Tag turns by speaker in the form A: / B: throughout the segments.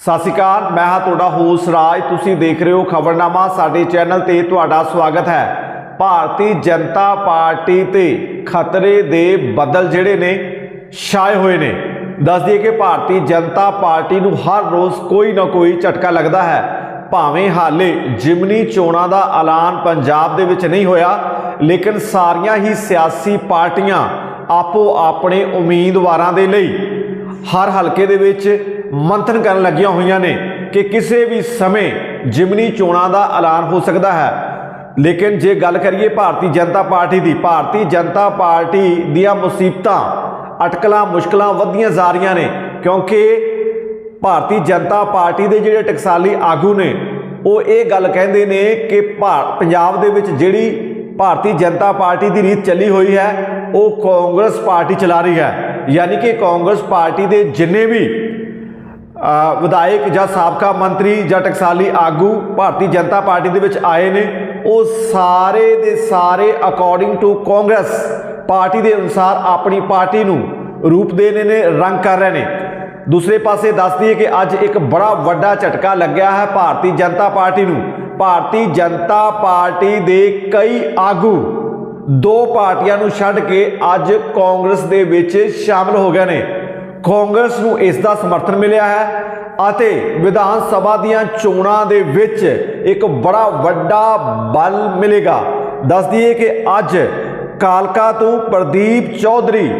A: ਸਤਿ ਸ਼੍ਰੀ ਅਕਾਲ, ਮੈਂ ਹਾਂ ਤੁਹਾਡਾ ਹੋਸ ਰਾਜ। ਤੁਸੀਂ ਦੇਖ ਰਹੇ ਹੋ ਖਬਰਨਾਮਾ, ਸਾਡੇ ਚੈਨਲ ਤੇ ਤੁਹਾਡਾ ਸਵਾਗਤ ਹੈ। ਭਾਰਤੀ ਜਨਤਾ ਪਾਰਟੀ ਤੇ ਖਤਰੇ ਦੇ ਬੱਦਲ ਜਿਹੜੇ ਨੇ, ਛਾਏ ਹੋਏ ਨੇ। ਦੱਸ ਦਈਏ ਕਿ ਭਾਰਤੀ ਜਨਤਾ ਪਾਰਟੀ ਨੂੰ ਹਰ ਰੋਜ਼ ਕੋਈ ਨਾ ਕੋਈ ਝਟਕਾ ਲੱਗਦਾ ਹੈ। ਭਾਵੇਂ ਹਾਲੇ ਜਿਮਨੀ ਚੋਣਾਂ ਦਾ ਐਲਾਨ ਪੰਜਾਬ ਦੇ ਵਿੱਚ ਨਹੀਂ ਹੋਇਆ, ਲੇਕਿਨ ਸਾਰੀਆਂ ਹੀ ਸਿਆਸੀ ਪਾਰਟੀਆਂ ਆਪੋ ਆਪਣੇ ਉਮੀਦਵਾਰਾਂ ਦੇ ਲਈ ਹਰ ਹਲਕੇ ਦੇ ਵਿੱਚ ਮੰਥਨ ਕਰਨ ਲੱਗੀਆਂ ਹੋਈਆਂ ਨੇ ਕਿ ਕਿਸੇ ਵੀ ਸਮੇਂ ਜਿਮਨੀ ਚੋਣਾਂ ਦਾ ਐਲਾਨ ਹੋ ਸਕਦਾ ਹੈ। ਲੇਕਿਨ ਜੇ ਗੱਲ ਕਰੀਏ ਭਾਰਤੀ ਜਨਤਾ ਪਾਰਟੀ ਦੀ, ਭਾਰਤੀ ਜਨਤਾ ਪਾਰਟੀ ਦੀਆਂ ਮੁਸੀਬਤਾਂ, ਅਟਕਲਾਂ, ਮੁਸ਼ਕਲਾਂ ਵੱਧਦੀਆਂ ਜਾ ਰਹੀਆਂ ਨੇ ਕਿਉਂਕਿ ਭਾਰਤੀ ਜਨਤਾ ਪਾਰਟੀ ਦੇ ਜਿਹੜੇ ਟਕਸਾਲੀ ਆਗੂ ਨੇ, ਉਹ ਇਹ ਗੱਲ ਕਹਿੰਦੇ ਨੇ ਕਿ ਭਾ- ਪੰਜਾਬ ਦੇ ਵਿੱਚ ਜਿਹੜੀ ਭਾਰਤੀ ਜਨਤਾ ਪਾਰਟੀ ਦੀ ਰੀਤ ਚੱਲੀ ਹੋਈ ਹੈ, ਉਹ ਕਾਂਗਰਸ ਪਾਰਟੀ ਚਲਾ ਰਹੀ ਹੈ। ਯਾਨੀ ਕਿ ਕਾਂਗਰਸ ਪਾਰਟੀ ਦੇ ਜਿੰਨੇ ਵੀ ਵਿਧਾਇਕ ਜਾਂ ਸਾਬਕਾ ਮੰਤਰੀ ਜਾਂ ਟਕਸਾਲੀ ਆਗੂ ਭਾਰਤੀ ਜਨਤਾ ਪਾਰਟੀ ਦੇ ਵਿੱਚ ਆਏ ਨੇ। ਉਹ ਸਾਰੇ ਦੇ ਸਾਰੇ ਅਕੋਰਡਿੰਗ ਟੂ ਕਾਂਗਰਸ ਪਾਰਟੀ ਦੇ ਅਨੁਸਾਰ ਆਪਣੀ ਪਾਰਟੀ ਨੂੰ ਰੂਪ ਦੇ ਰਹੇ ਨੇ, ਰੰਗ ਕਰ ਰਹੇ ਨੇ। ਦੂਸਰੇ ਪਾਸੇ ਦੱਸ ਦਈਏ ਕਿ ਅੱਜ ਇੱਕ ਬੜਾ ਵੱਡਾ ਝਟਕਾ ਲੱਗਿਆ ਹੈ ਭਾਰਤੀ ਜਨਤਾ ਪਾਰਟੀ ਨੂੰ। ਭਾਰਤੀ ਜਨਤਾ ਪਾਰਟੀ ਦੇ ਕਈ ਆਗੂ ਦੋ ਪਾਰਟੀਆਂ ਨੂੰ ਛੱਡ ਕੇ ਅੱਜ ਕਾਂਗਰਸ ਦੇ ਵਿੱਚ ਸ਼ਾਮਲ ਹੋ ਗਏ ਨੇ। ਕਾਂਗਰਸ ਨੂੰ ਇਸ ਦਾ ਸਮਰਥਨ ਮਿਲਿਆ ਹੈ ਅਤੇ ਵਿਧਾਨ ਸਭਾ ਦੀਆਂ ਚੋਣਾਂ ਦੇ ਵਿੱਚ ਇੱਕ ਬੜਾ ਵੱਡਾ ਬਲ ਮਿਲੇਗਾ। ਦੱਸ ਦਈਏ ਕਿ ਅੱਜ ਕਾਲਕਾ ਤੋਂ ਪ੍ਰਦੀਪ ਚੌਧਰੀ,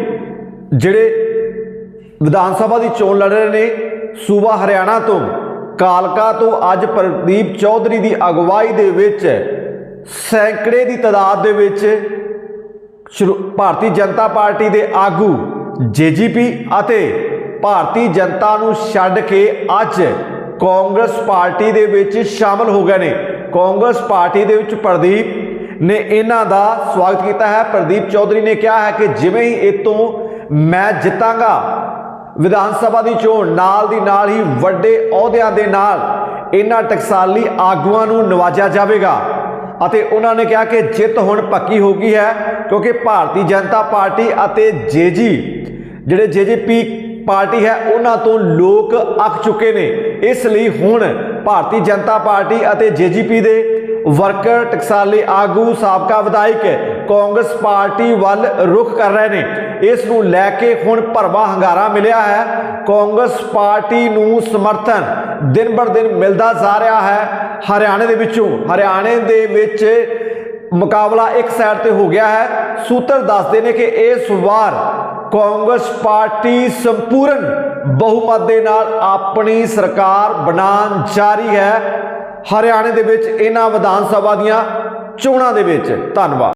A: ਜਿਹੜੇ ਵਿਧਾਨ ਸਭਾ ਦੀ ਚੋਣ ਲੜ ਰਹੇ ਨੇ, ਸੂਬਾ ਹਰਿਆਣਾ ਤੋਂ, ਕਾਲਕਾ ਤੋਂ ਅੱਜ ਪ੍ਰਦੀਪ ਚੌਧਰੀ ਦੀ ਅਗਵਾਈ ਦੇ ਵਿੱਚ ਸੈਂਕੜੇ ਦੀ ਤਾਦਾਦ ਦੇ ਵਿੱਚ ਸ਼ੁਰੂ- ਭਾਰਤੀ ਜਨਤਾ ਪਾਰਟੀ ਦੇ ਆਗੂ ਜੇਜੀਪੀ ਅਤੇ ਭਾਰਤੀ ਜਨਤਾ ਨੂੰ ਛੱਡ ਕੇ ਅੱਜ ਕਾਂਗਰਸ ਪਾਰਟੀ ਦੇ ਵਿੱਚ ਸ਼ਾਮਲ ਹੋ ਗਏ ਨੇ। ਕਾਂਗਰਸ ਪਾਰਟੀ ਦੇ ਵਿੱਚ ਪ੍ਰਦੀਪ ਨੇ ਇਹਨਾਂ ਦਾ ਸਵਾਗਤ ਕੀਤਾ ਹੈ। ਪ੍ਰਦੀਪ ਚੌਧਰੀ ਨੇ ਕਿਹਾ ਹੈ ਕਿ ਜਿਵੇਂ ਹੀ ਇਹ ਮੈਂ ਜਿੱਤਾਂਗਾ, ਵਿਧਾਨ ਸਭਾ ਦੀ ਚੋਣ ਨਾਲ ਦੀ ਨਾਲ ਹੀ ਵੱਡੇ ਅਹੁਦਿਆਂ ਦੇ ਨਾਲ ਇਹਨਾਂ ਟਕਸਾਲੀ ਆਗੂਆਂ ਨੂੰ ਨਵਾਜਿਆ ਜਾਵੇਗਾ। ਅਤੇ ਉਹਨਾਂ ਨੇ ਕਿਹਾ ਕਿ ਜਿੱਤ ਹੁਣ ਪੱਕੀ ਹੋ ਗਈ ਹੈ, ਕਿਉਂਕਿ ਭਾਰਤੀ ਜਨਤਾ ਪਾਰਟੀ ਅਤੇ ਜੇਜੀ, ਜਿਹੜੇ ਜੇਜੇਪੀ ਪਾਰਟੀ ਹੈ, ਉਹਨਾਂ ਤੋਂ ਲੋਕ ਅੱਕ ਚੁੱਕੇ ਨੇ। ਇਸ ਲਈ ਹੁਣ ਭਾਰਤੀ ਜਨਤਾ ਪਾਰਟੀ ਅਤੇ ਜੇਜੀਪੀ ਦੇ ਵਰਕਰ ਟਕਸਾਲੀ ਆਗੂ ਸਾਬਕਾ ਵਿਧਾਇਕ ਕਾਂਗਰਸ ਪਾਰਟੀ ਵੱਲ ਰੁਖ ਕਰ ਰਹੇ ਨੇ। ਇਸ ਨੂੰ ਲੈ ਕੇ ਹੁਣ ਭਰਵਾ ਹੰਗਾਰਾ ਮਿਲਿਆ ਹੈ। ਕਾਂਗਰਸ ਪਾਰਟੀ ਨੂੰ ਸਮਰਥਨ ਦਿਨ ਬਰ ਦਿਨ ਮਿਲਦਾ ਜਾ ਰਿਹਾ ਹੈ। ਹਰਿਆਣੇ ਦੇ ਵਿੱਚੋਂ, ਹਰਿਆਣੇ ਦੇ ਵਿੱਚ ਮੁਕਾਬਲਾ ਇੱਕ ਸਾਈਡ ਤੇ ਹੋ ਗਿਆ ਹੈ। ਸੂਤਰ ਦੱਸਦੇ ਨੇ ਕਿ ਇਸ ਵਾਰ ਕਾਂਗਰਸ ਪਾਰਟੀ ਸੰਪੂਰਨ ਬਹੁਮਤ ਦੇ ਨਾਲ ਆਪਣੀ ਸਰਕਾਰ ਬਣਾਉਣ ਜਾ ਰਹੀ ਹੈ। ਹਰਿਆਣੇ ਦੇ ਵਿੱਚ ਇਹਨਾਂ ਵਿਧਾਨ ਸਭਾ ਦੀਆਂ ਚੋਣਾਂ ਦੇ ਵਿੱਚ। ਧੰਨਵਾਦ।